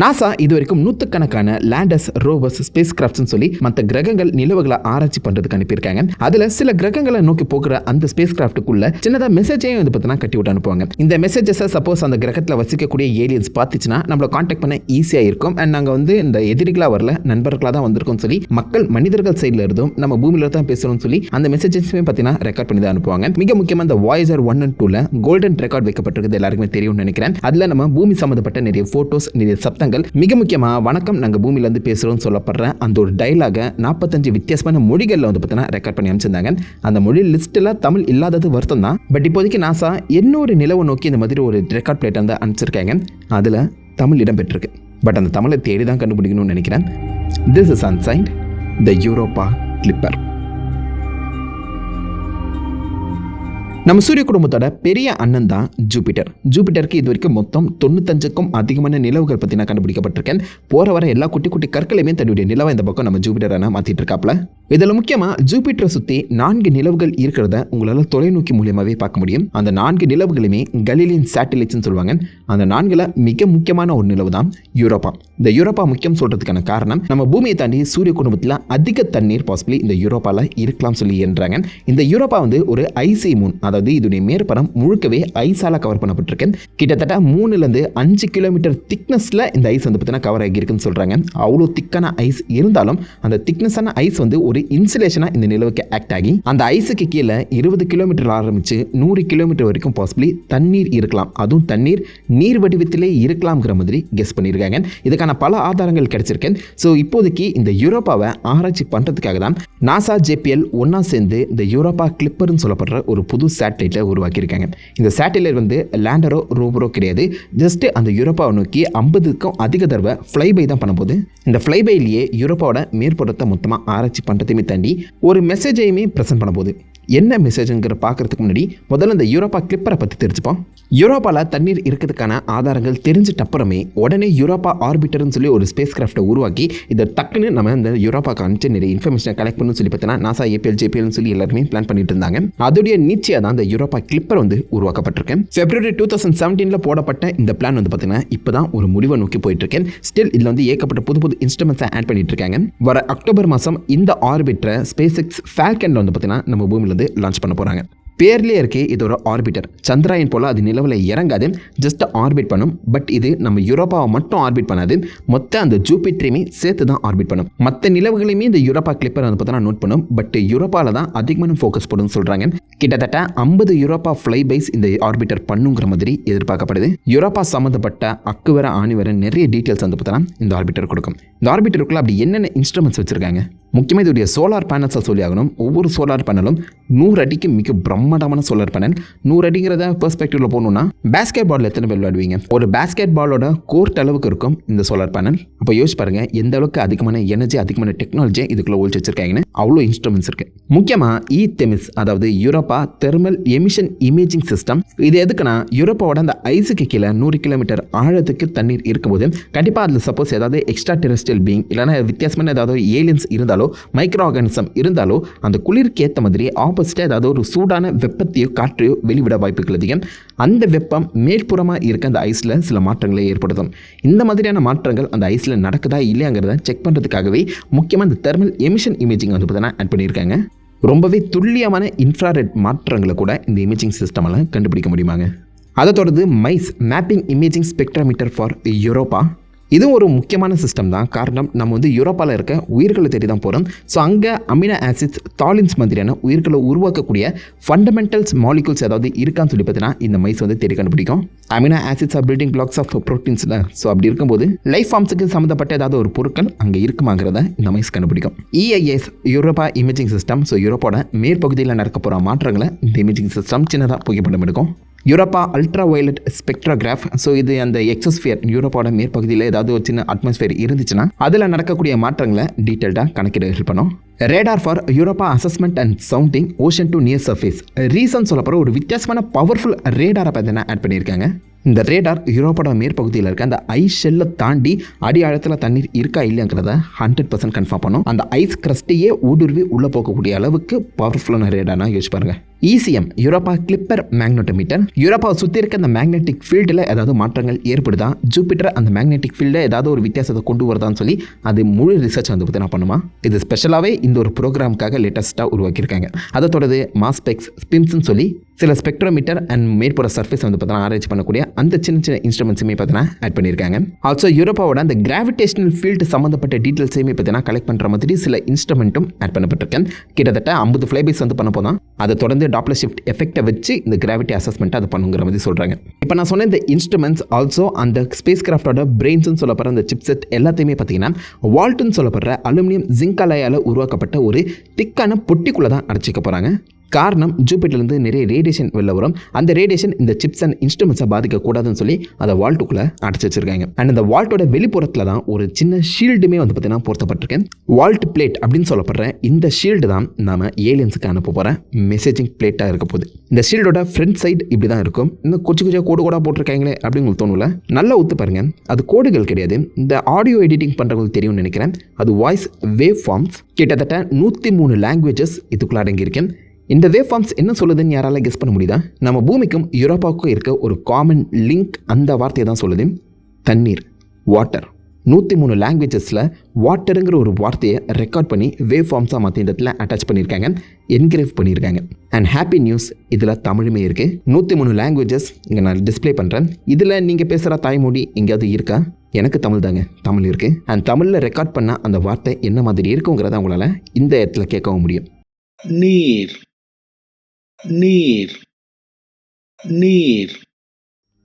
NASA இது வரைக்கும் நூற்றுக்கணக்கான லேண்டர்ஸ் ரோவர்ஸ் ஸ்பேஸ் கிராஃப்ட்ஸ்னு சொல்லி மற்ற கிரகங்கள் நிலவுகளை ஆராய்ச்சி பண்ணுறதுக்கு அனுப்பியிருக்காங்க. அதில் சில கிரகங்களை நோக்கி போகிற அந்த ஸ்பேஸ் கிராஃப்ட்டுக்குள்ள சின்னதாக மெசேஜையும் வந்து பார்த்தீங்கன்னா கட்டி விட்டு அனுப்புவாங்க. இந்த மெசேஜஸை சப்போஸ் அந்த கிரகத்தில் வசிக்கக்கூடிய ஏலியன்ஸ் பார்த்துச்சுன்னா நம்மளை காண்டாக்ட் பண்ண ஈஸியாக இருக்கும். அண்ட் நாங்கள் வந்து இந்த எதிரிகளாக வரல நண்பர்களாக தான் வந்திருக்கோம்னு சொல்லி மக்கள் மனிதர்கள் சைடில் இருந்தும் நம்ம பூமியில் தான் பேசுகிறோம்னு சொல்லி அந்த மெசேஜஸுமே பார்த்தீங்கன்னா ரெக்கார்ட் பண்ணி தான் அனுப்புவாங்க. மிக முக்கியமாக இந்த வாய்ஸர் ஒன் அண்ட் டூவில் கோல்டன் ரெக்கார்ட் வைக்கப்பட்டிருக்கிறது எல்லாருக்குமே தெரியும்னு நினைக்கிறேன். அதில் நம்ம பூமி சம்மந்தப்பட்ட நிறைய ஃபோட்டோஸ் நிறைய அர்த்தங்கள் மிக முக்கியமாக வணக்கம் நாங்கள் பூமியிலேருந்து பேசுகிறோம்னு சொல்லப்படுற அந்த ஒரு டைலாகை நாற்பத்தஞ்சு வித்தியாசமான மொழிகளில் வந்து பார்த்தீங்கன்னா ரெக்கார்ட் பண்ணி அமைச்சிருந்தாங்க அந்த மொழி லிஸ்ட்டில் தமிழ் இல்லாதது வருத்தம் தான். பட் இப்போதைக்கு நாசா இன்னொரு நிலவை நோக்கி இந்த மாதிரி ஒரு ரெக்கார்ட் பிளேட் வந்து அனுப்பிச்சிருக்காங்க. அதில் தமிழ் இடம்பெற்றிருக்கு. பட் அந்த தமிழை தேடி தான் கண்டுபிடிக்கணும்னு நினைக்கிறேன். This is unsighted the Europa Clipper நம்ம சூரிய குடும்பத்தோட பெரிய அண்ணன் தான் ஜூபிட்டர். ஜூபிட்டருக்கு இது வரைக்கும் மொத்தம் தொண்ணூத்தஞ்சுக்கும் அதிகமான நிலவுகள் பற்றி நான் கண்டுபிடிக்கப்பட்டிருக்கேன். போகிற வர எல்லா குட்டி குட்டி கற்களையுமே தன்னுடைய நிலவை இந்த பக்கம் நம்ம ஜூபிட்டரான மாற்றிட்டு இருக்காப்ல. இதில் முக்கியமாக ஜூபிட்டரை சுற்றி நான்கு நிலவுகள் இருக்கிறத உங்களால் தொலைநோக்கி மூலியமாகவே பார்க்க முடியும். அந்த நான்கு நிலவுகளுமே கலீலியன் சேட்டலைட்ஸ்னு சொல்லுவாங்க. அந்த நான்கில் மிக முக்கியமான ஒரு நிலவு தான் யூரோப்பா. இந்த யூரோப்பா முக்கியம் சொல்கிறதுக்கான காரணம் நம்ம பூமியை தாண்டி சூரிய குடும்பத்தில் அதிக தண்ணீர் பாசிபிளி இந்த யூரோப்பாவில் இருக்கலாம் சொல்லி என்றாங்க. இந்த யூரோப்பா வந்து ஒரு ஐசி மூன் அதாவது இதோடைய மேற்பரம் முழுக்கவே ஐஸால் கவர் பண்ணப்பட்டிருக்கு. கிட்டத்தட்ட மூணுலேருந்து அஞ்சு கிலோமீட்டர் திக்னஸில் இந்த ஐஸ் வந்து பார்த்தீங்கன்னா கவர் ஆகியிருக்குன்னு சொல்கிறாங்க அவ்வளோ திக்கான ஐஸ் இருந்தாலும் அந்த திக்னஸான ஐஸ் வந்து ஒரு இன்சுலேஷனாக இந்த நிலவுக்கு ஆக்ட் ஆகி அந்த ஐஸுக்கு கீழே இருபது கிலோமீட்டர் ஆரம்பித்து நூறு கிலோமீட்டர் வரைக்கும் பாசிபிளி தண்ணீர் இருக்கலாம். அதுவும் தண்ணீர் நீர் வடிவத்திலே இருக்கலாம்ங்கிற மாதிரி கெஸ் பண்ணியிருக்காங்க. இதுக்கான பல ஆதாரங்கள் கிடைச்சிருக்கேன் ஸோ இப்போதைக்கு இந்த யூரோப்பாவை ஆராய்ச்சி பண்ணுறதுக்காக தான் நாசா ஜேபிஎல் ஒன்றா சேர்ந்து இந்த யூரோப்பா கிளிப்பர்னு சொல்லப்படுற ஒரு புது சேட்டலைட்டை உருவாக்கியிருக்காங்க. இந்த சேட்டலைட் வந்து லேண்டரோ ரூபரோ கிடையாது. ஜஸ்ட் அந்த யூரோப்பாவை நோக்கி ஐம்பதுக்கும் அதிக தடவை ஃப்ளைபை தான் பண்ணும்போது இந்த ஃப்ளைபைலேயே யூரோப்பாவோட மேற்புறத்தை மொத்தமாக ஆராய்ச்சி பண்ணுறதையுமே தாண்டி ஒரு மெசேஜையுமே ப்ரெசென்ட் பண்ண போகுது. என்ன மெசேஜுங்கிற பார்க்குறதுக்கு முன்னாடி முதல்ல இந்த யூரோப்பா கிளிப்பரை பற்றி தெரிஞ்சுப்போம். யூரோப்பாவில் தண்ணீர் இருக்கிறதுக்கான ஆதாரங்கள் தெரிஞ்சிட்ட அப்புறமே உடனே யூரோப்பா ஆர்பிட்டர்னு சொல்லி ஒரு ஸ்பேஸ் கிராஃப்ட்டை உருவாக்கி இதை டக்குன்னு நம்ம இந்த யூரோப்பாக்கு அனுப்பிச்சு நிறைய இன்ஃபர்மேஷனை கலெக்ட் பண்ணு சொல்லி பார்த்தீங்கன்னா நாசா ஏபிஎல் ஜேபிஎல்னு சொல்லி எல்லாருமே பிளான் பண்ணிட்டு இருந்தாங்க. அதோடைய நீச்சியாக தான் இந்த யூரோப்பா கிளிப்பர் வந்து உருவாக்கப்பட்டிருக்கு. பிப்ரவரி டூ தௌசண்ட் செவன்டீனில் போடப்பட்ட இந்த பிளான் வந்து பார்த்தீங்கன்னா இப்போ தான் ஒரு முடிவை நோக்கி போயிட்டு இருக்கேன் ஸ்டில் இதில் வந்து ஏகப்பட்ட புது புது இன்ஸ்ட்ருமெண்ட்ஸை ஆட் பண்ணிட்டு இருக்காங்க. வர அக்டோபர் மாதம் இந்த ஆர்பிட்டரை ஸ்பேஸ் எக்ஸ் ஃபேல்கனில் வந்து பார்த்தீங்கன்னா நம்ம பூமியில் வந்து லான்ச் பண்ண போகிறாங்க பேர்லேயே இருக்கே இது ஒரு ஆர்பிட்டர். சந்திராயன் போல் அது நிலவில் இறங்காது ஜஸ்ட் ஆர்பிட் பண்ணும். பட் இது நம்ம யூரோப்பாவை மட்டும் ஆர்பிட் பண்ணாது. மொத்த அந்த ஜூபிட்டரையுமே சேர்த்து தான் ஆர்பிட் பண்ணும். மற்ற நிலவுகளையுமே இந்த யூரோப்பா கிளிப்பர் வந்து பார்த்தா நோட் பண்ணும். பட் யூரோப்பாவில் தான் அதிகமான ஃபோக்கஸ் போடுன்னு சொல்கிறாங்க கிட்டத்தட்ட ஐம்பது யூரோப்பா ஃப்ளை பைஸ் இந்த ஆர்பிட்டர் பண்ணுங்கிற மாதிரி எதிர்பார்க்கப்படுது. யூரோப்பா சம்மந்தப்பட்ட அக்கு வர ஆணி வர நிறைய டீட்டெயில்ஸ் வந்து பார்த்தோன்னா இந்த ஆர்பிட்டர் கொடுக்கும். இந்த ஆர்பிட்டருக்குள்ள அப்படி என்னென்ன இன்ஸ்ட்ருமெண்ட்ஸ் வச்சுருக்காங்க? முக்கியமாக இதோடைய சோலார் பேனல்ஸை சொல்லி ஆகணும். ஒவ்வொரு சோலார் பேனலும் நூறு அடிக்கு மிக பிரம்மாண்டமான சோலார் பேனல் நூறு அடிங்கிறத பெர்ஸ்பெக்டிவ்ல போகணும்னா பேஸ்கெட் பால் எத்தனை பேர் விளையாடுவீங்க? ஒரு பேஸ்கெட் பாலோட கோர்ட் அளவுக்கு இருக்கும் இந்த சோலார் பேனல் அப்போ யோசிச்சு பாருங்க எந்த அளவுக்கு அதிகமான எனர்ஜி அதிகமான டெக்னாலஜி இதுக்குள்ள ஒழிச்சு வச்சிருக்காங்கன்னு. அவ்வளோ இன்ஸ்ட்ருமெண்ட்ஸ் இருக்கு. முக்கியமாக இ தெமிஸ் அதாவது Europa thermal emission imaging system இது எதுக்குன்னா யூரோப்பாவோட அந்த ஐஸுக்கு கீழே நூறு கிலோமீட்டர் ஆழத்துக்கு தண்ணீர் இருக்கும்போது கண்டிப்பாக அதில் சப்போஸ் ஏதாவது எக்ஸ்ட்ரா டெரஸ்டியல் பீங் இல்லைனா வித்தியாசமான ஏதாவது ஏலியன்ஸ் இருந்தாலோ மைக்ரோ ஆர்கானிசம் இருந்தாலோ அந்த குளிருக்கு ஏற்ற மாதிரி ஆப்போசிட்டாக ஏதாவது ஒரு சூடான வெப்பத்தையோ காற்றையோ வெளிவிட வாய்ப்புகள் அதிகம். அந்த வெப்பம் மேற்புறமாக இருக்க அந்த ஐஸில் சில மாற்றங்களை ஏற்படுத்தும். இந்த மாதிரியான மாற்றங்கள் அந்த ஐஸில் நடக்குதா இல்லையாங்கிறத செக் பண்ணுறதுக்காகவே முக்கியமாக இந்த தெர்மல் எமிஷன் இமேஜிங் வந்து பார்த்தீங்கன்னா ஆட் பண்ணியிருக்காங்க. ரொம்பவே துல்லியமான இன்ஃப்ராரெட் மாற்றங்களை கூட இந்த இமேஜிங் சிஸ்டமெல்லாம் கண்டுபிடிக்க முடியுமாங்க. அதை தொடர்ந்து MISE mapping imaging spectrometer for Europa இதுவும் ஒரு முக்கியமான சிஸ்டம் தான். காரணம் நம்ம வந்து யூரோப்பாவில் இருக்க உயிர்களை தேடி தான் போகிறோம் ஸோ அங்கே அமினோ ஆசிட்ஸ் தாலின்ஸ் மாதிரியான உயிர்களை உருவாக்கக்கூடிய ஃபண்டமெண்டல்ஸ் மாலிகூல்ஸ் ஏதாவது இருக்கான்னு சொல்லி பார்த்தீங்கன்னா இந்த மைஸ் வந்து தேடி கண்டுபிடிக்கும். Amino acids are building blocks of ப்ரோட்டீன்ஸில் so அப்படி இருக்கும்போது லைஃப் ஃபார்ம்ஸுக்கு சம்மந்தப்பட்ட ஏதாவது ஒரு பொருட்கள் அங்கே இருக்குமாங்கிறத இந்த மைஸ் கண்டுபிடிக்கும். EIS Europa imaging system so யூரோப்போட மேற்பகுதியில் நடக்க போகிற மாற்றங்களை இந்த இமேஜிங் சிஸ்டம் சின்னதாக புகைப்படம் எடுக்கும். Europa ultraviolet spectrograph so இது அந்த எக்ஸோஸ்பியர் யூரோப்போட மேற்பகுதியில் ஏதாவது ஒரு சின்ன அட்மாஸ்பியர் இருந்துச்சுன்னா அதில் நடக்கக்கூடிய மாற்றங்களை டீட்டெயில்டாக கணக்கிட ஹெல்ப் பண்ணும். Radar for Europa assessment and sounding ocean to near surface REASON சொல்ல போகிற ஒரு வித்தியாசமான பவர்ஃபுல் ரேடாரை பார்த்தீங்கன்னா ஆட் பண்ணியிருக்காங்க. இந்த ரேடார் யூரோப்போட மேற்பகுதியில் இருக்க அந்த ஐஸ் ஷெல்லை தாண்டி அடி ஆழத்தில் தண்ணீர் இருக்கா இல்லைங்கிறத ஹண்ட்ரட் பர்சன்ட் கன்ஃபார்ம் பண்ணும். அந்த ஐஸ் கிரஸ்டையே ஊடுருவி உள்ளே போகக்கூடிய அளவுக்கு பவர்ஃபுல்லான ரேடார்னா யோசிச்சு பாருங்க. இசிஎம் யூரோப்பா கிளிப்பர் மேக்னட்டோமீட்டர் யூரோப்பாவை சுற்றி இருக்க அந்த மேக்னெட்டிக் ஃபீல்டில் ஏதாவது மாற்றங்கள் ஏற்படுதா? ஜூபிட்டர் அந்த மேக்னெட்டிக் ஃபீல்டில் ஏதாவது ஒரு வித்தியாசத்தை கொண்டு வருதான்னு சொல்லி அது முழு ரிசர்ச் வந்து பற்றி நான் பண்ணுமா? இது ஸ்பெஷலாகவே இந்த ஒரு ப்ரோக்ராமுக்காக லேட்டஸ்ட்டாக உருவாக்கியிருக்காங்க. அதை தொடர்ந்து மாஸ்பெக்ஸ் ஸ்பிம்ஸ்ன்னு சொல்லி சில ஸ்பெக்ட்ரோமீட்டர் அண்ட் மேற்புற சர்ஃபேஸ் வந்து பார்த்தீங்கன்னா ஆராய்ச்சி பண்ணக்கூடிய அந்த சின்ன சின்ன இன்ஸ்ட்ருமெண்ட்ஸுமே பார்த்தீங்கன்னா ஆட் பண்ணியிருக்காங்க. ஆல்சோ யூரோப்பாவோட அந்த கிராவிடேஷனல் ஃபீல்டு சம்மந்தப்பட்ட டீட்டெயில்ஸையுமே பார்த்தீங்கன்னா கலெக்ட் பண்ணுற மாதிரி சில இன்ஸ்ட்ருமெண்ட்டும் ஆட் பண்ணப்பட்டிருக்கேன். கிட்டத்தட்ட ஐம்பது ஃப்ளைபேஸ் வந்து பண்ண போதும். அதை தொடர்ந்து டாப்ல ஷிஃப்ட் எஃபெக்ட்டை வச்சு இந்த கிராவிட்டி அசஸ்மெண்ட் அது பண்ணுங்கிற மாதிரி சொல்கிறாங்க இப்போ நான் சொன்ன இந்த இன்ஸ்ட்ருமெண்ட்ஸ் ஆல்சோ அந்த ஸ்பேஸ் கிராஃப்டோட பிரெயின்ஸ்னு சொல்லப்படுற அந்த சிப்செட் எல்லாத்தையுமே பார்த்தீங்கன்னா வால்ட்டுன்னு சொல்லப்படுற அலுமினியம் ஜிங்க் அலையால் உருவாக்கப்பட்ட ஒரு திக்கான பொட்டிக்குள்ளே தான் அடைச்சிக்க போகிறாங்க காரணம் ஜூபிட்டர்லேருந்து நிறைய ரேடியேஷன் வெளில வரும். அந்த ரேடியேஷன் இந்த சிப்ஸ் அண்ட் இன்ஸ்ட்ருமெண்ட்ஸை பாதிக்கக்கூடாதுன்னு சொல்லி அதை வால்ட்டுக்குள்ளே அடைச்சி வச்சிருக்காங்க. அண்ட் இந்த வால்ட்டோட வெளிப்புறத்தில் தான் ஒரு சின்ன ஷீல்டுமே வந்து பார்த்தீங்கன்னா பொருத்தப்பட்டிருக்கேன். வால்ட் பிளேட் அப்படின்னு சொல்லப்படுற இந்த ஷீல்டு தான் நாம் ஏலியன்ஸுக்கு அனுப்ப போகிற மெசேஜிங் பிளேட்டாக இருக்க போகுது. இந்த ஷீல்டோட ஃப்ரண்ட் சைடு இப்படி தான் இருக்கும். இன்னும் குச்சி குச்சியாக கோடு கோடாக போட்டிருக்காங்களே அப்படின்னு உங்களுக்கு தோணுல நல்லா ஒத்து பாருங்க. அது கோடுகள் கிடையாது. இந்த ஆடியோ எடிட்டிங் பண்ணுறவங்களுக்கு தெரியும்னு நினைக்கிறேன். அது வாய்ஸ் வேவ் ஃபார்ம்ஸ் கிட்டத்தட்ட நூற்றி மூணு லாங்குவேஜஸ் இதுக்குள்ள அடங்கியிருக்கேன் இந்த வேவ் ஃபார்ம்ஸ் என்ன சொல்லுதுன்னு யாரால கெஸ் பண்ண முடியுதா? நம்ம பூமிக்கும் யூரோப்பாவுக்கும் இருக்க ஒரு காமன் லிங்க் அந்த வார்த்தையை தான் சொல்லுது. தண்ணீர் வாட்டர் நூற்றி மூணு லாங்குவேஜஸில் வாட்டருங்கிற ஒரு வார்த்தையை ரெக்கார்ட் பண்ணி வேவ் ஃபார்ம்ஸாக மாற்றி இந்த இடத்துல அட்டாச் பண்ணியிருக்காங்க என்கிரேவ் பண்ணியிருக்காங்க. அண்ட் ஹாப்பி நியூஸ் இதில் தமிழுமே இருக்குது நூற்றி மூணு லாங்குவேஜஸ் இங்கே நான் டிஸ்ப்ளே பண்ணுறேன் இதில் நீங்கள் பேசுகிற தாய்மொழி எங்கேயாவது இருக்கா? எனக்கு தமிழ் தாங்க தமிழ் இருக்குது அண்ட் தமிழில் ரெக்கார்ட் பண்ண அந்த வார்த்தை என்ன மாதிரி இருக்குங்கிறத உங்களால் இந்த இடத்துல கேட்கவும் முடியும். நீர். நீர் நீர்.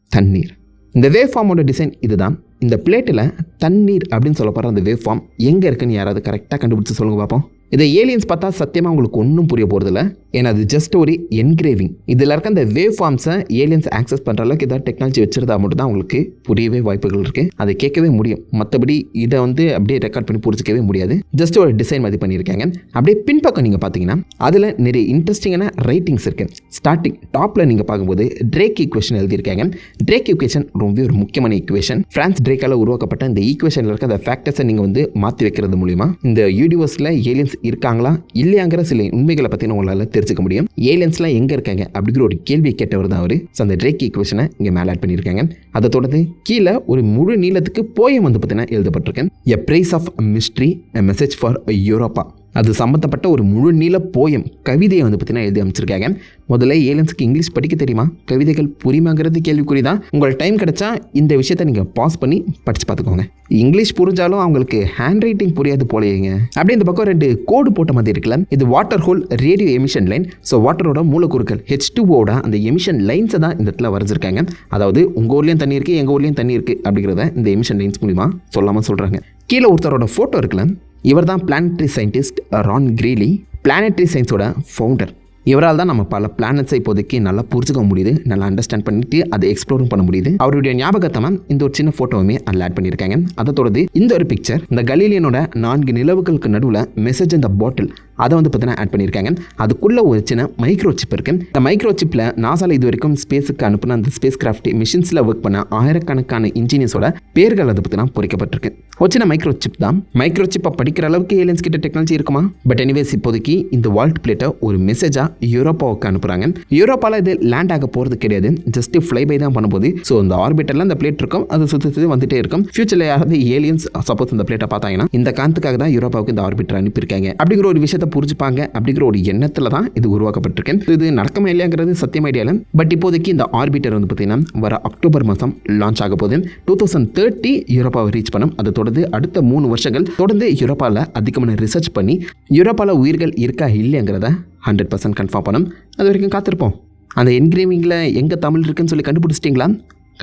தண்ணீர். இந்த வேவ் ஃபார்மோட டிசைன் இதுதான். இந்த பிளேட்டில் தண்ணீர் அப்படின்னு சொல்லப்படுற அந்த வேவ் ஃபார்ம் எங்கே இருக்குன்னு யாராவது கரெக்டாக கண்டுபிடிச்சி சொல்லுங்க பார்ப்போம் இதை ஏலியன்ஸ் பார்த்தா சத்தியமாக உங்களுக்கு ஒன்றும் புரிய போகிறதில்ல ஏன்னா அது ஜஸ்ட் ஒரு என்கிரேவிங் இதில் இருக்க அந்த வேவ் ஃபார்ம்ஸை ஏலியன்ஸ் ஆக்சஸ் பண்ணுற அளவுக்கு ஏதாவது டெக்னாலஜி வச்சிருந்தா மட்டும் தான் உங்களுக்கு புரியவே வாய்ப்புகள் இருக்குது அதை கேட்கவே முடியும். மற்றபடி இதை வந்து அப்படியே ரெக்கார்ட் பண்ணி புரிஞ்சிக்கவே முடியாது. ஜஸ்ட் ஒரு டிசைன் மாதிரி பண்ணியிருக்காங்க. அப்படியே பின்பக்கம் நீங்கள் பார்த்தீங்கன்னா அதில் நிறைய இன்ட்ரெஸ்டிங்கான ரைட்டிங்ஸ் இருக்குது ஸ்டார்டிங் டாப்பில் நீங்கள் பார்க்கும்போது ட்ரேக் ஈக்குவேஷன் எழுதியிருக்காங்க. ட்ரேக் ஈக்குவேஷன் ரொம்ப ஒரு முக்கியமான ஈக்குவேஷன் ஃப்ரான்ஸ் ட்ரேக்கால் உருவாக்கப்பட்ட இந்த ஈக்குவேஷனில் இருக்க அந்த ஃபேக்டர்ஸை நீங்கள் வந்து மாற்றி வைக்கிறது மூலிமா இந்த யூனிவர்ஸில் ஏலியன்ஸ் இருக்காங்களா இல்லையாங்கிற சில உண்மைகளை பற்றி உங்களால் தெரிஞ்சுக்க முடியும். ஏலியன்ஸ்லாம் எங்கே இருக்காங்க அப்படிங்கிற ஒரு கேள்வியை கேட்டவர் தான் அவர். ஸோ அந்த ட்ரேக் ஈக்குவேஷனை இங்கே மேலே ஆட் பண்ணியிருக்காங்க. அதை தொடர்ந்து கீழே ஒரு முழு நீளத்துக்கு போயம் வந்து பார்த்தீங்கன்னா எழுதப்பட்டிருக்கேன் a praise of mystery a message for Europa அது சம்மந்தப்பட்ட ஒரு முழு நீள போயம் கவிதையை வந்து பார்த்தீங்கன்னா எழுதி அமைச்சிருக்காங்க. முதல்ல ஏலியன்ஸுக்கு இங்கிலீஷ் படிக்க தெரியுமா? கவிதைகள் புரியுமாங்கிறது கேள்விக்குறி தான் உங்கள் டைம் கிடைச்சா இந்த விஷயத்தை நீங்கள் பாஸ் பண்ணி படித்து பார்த்துக்கோங்க. இங்கிலீஷ் புரிஞ்சாலும் அவங்களுக்கு ஹேண்ட் ரைட்டிங் புரியாது போலேங்க அப்படியே இந்த பக்கம் ரெண்டு கோடு போட்ட மாதிரி இருக்குல்ல? இது water hole radio emission line so வாட்டரோட மூலக்கூறுகள் ஹெச் டூஓட அந்த எமிஷன் லைன்ஸை தான் இந்த இடத்துல வரைஞ்சிருக்காங்க. அதாவது உங்கள் ஊர்லேயும் தண்ணி இருக்குது எங்கள் ஊர்லேயும் தண்ணி இருக்குது அப்படிங்கிறத இந்த எமிஷன் லைன்ஸ் மூலிமா சொல்லாமல் சொல்கிறாங்க கீழே ஒருத்தரோட ஃபோட்டோ இருக்குல்ல? இவர் தான் planetary scientist Ron Greeley planetary சயின்ஸோட founder இவரால் தான் நம்ம பல பிளானட்ஸை இப்போதைக்கு நல்லா புரிஞ்சுக்க முடியுது நல்லா அண்டர்ஸ்டாண்ட் பண்ணிட்டு அதை எக்ஸ்ப்ளோரும் பண்ண முடியுது. அவருடைய ஞாபகத்தமாக இந்த ஒரு சின்ன ஃபோட்டோவுமே அதில் ஆட் பண்ணியிருக்காங்க. அதை தொடர்ந்து இந்த ஒரு பிக்சர் இந்த கலீலியனோட நான்கு நிலவுகளுக்கு நடுவில் மெசேஜ் இந்த பாட்டில் அதை வந்து பார்த்தீங்கன்னா ஆட் பண்ணியிருக்காங்க. அதுக்குள்ளே ஒரு சின்ன மைக்ரோ சிப் இருக்குது இந்த மைக்ரோ சிப்பில் நாசால இது வரைக்கும் ஸ்பேஸுக்கு அனுப்பின அந்த ஸ்பேஸ் கிராஃப்ட் மிஷின்ஸில் ஒர்க் பண்ண ஆயிரக்கணக்கான இன்ஜினியர்ஸோட பேர்கள் அது பார்த்தீங்கன்னா பொறிக்கப்பட்டிருக்கு. ஒரு சின்ன மைக்ரோ சிப் தான். மைக்ரோ சிப்பை படிக்கிற அளவுக்கு ஏலியன்ஸ் கிட்ட டெக்னாலஜி இருக்குமா? பட் எனிவேஸ் இப்போதைக்கு இந்த வால்ட் பிளேட்டை ஒரு மெசேஜாக யூரோப்பாவுக்கு அனுப்புகிறாங்க யூரோப்பாவில் இது லேண்ட் ஆக போகிறது கிடையாது. ஜஸ்ட் ஃப்ளை பை தான் பண்ணும்போது. ஸோ இந்த ஆர்பிட்டரில் அந்த பிளேட் இருக்கும். அது சுற்றி சுற்றி வந்துட்டே இருக்கும். ஃபியூச்சரில் யாராவது ஏலியன்ஸ் சப்போஸ் இந்த பிளேட்டை பார்த்தாங்கன்னா இந்த காரணத்துக்காக தான் யூரோப்பாவுக்கு இந்த ஆர்பிட்டர் அனுப்பியிருக்காங்க. அப்படிங்கிற ஒரு விஷயத்தை புரிஞ்சுப்பாங்க அப்படிங்கிற ஒரு எண்ணத்தில் தான் இது உருவாக்கப்பட்டிருக்கேன். இது நடக்குமா இல்லையாங்கிறது சத்தியம் ஐடியா பட் இப்போதைக்கு இந்த ஆர்பிட்டர் வந்து பார்த்தீங்கன்னா வர அக்டோபர் மாதம் லான்ச் ஆக போகுது. டூ தௌசண்ட் தேர்ட்டி யூரோப்பாவை ரீச் பண்ணும் அதை தொடர்ந்து அடுத்த மூணு வருஷங்கள் தொடர்ந்து யூரோப்பாவில் அதிகமான ரிசர்ச் பண்ணி யூரோப்பாவில் உயிர்கள் இருக்கா இல்லைங்கிறத ஹண்ட்ரட் பர்சன்ட் கன்ஃபார்ம் பண்ணும் அது வரைக்கும் காத்திருப்போம். அந்த என்கிரேவிங்கில் எங்கே தமிழ் இருக்குன்னு சொல்லி கண்டுபிடிச்சிட்டிங்களா?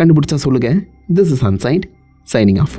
கண்டுபிடிச்சா சொல்லுங்கள் this is unsigned signing off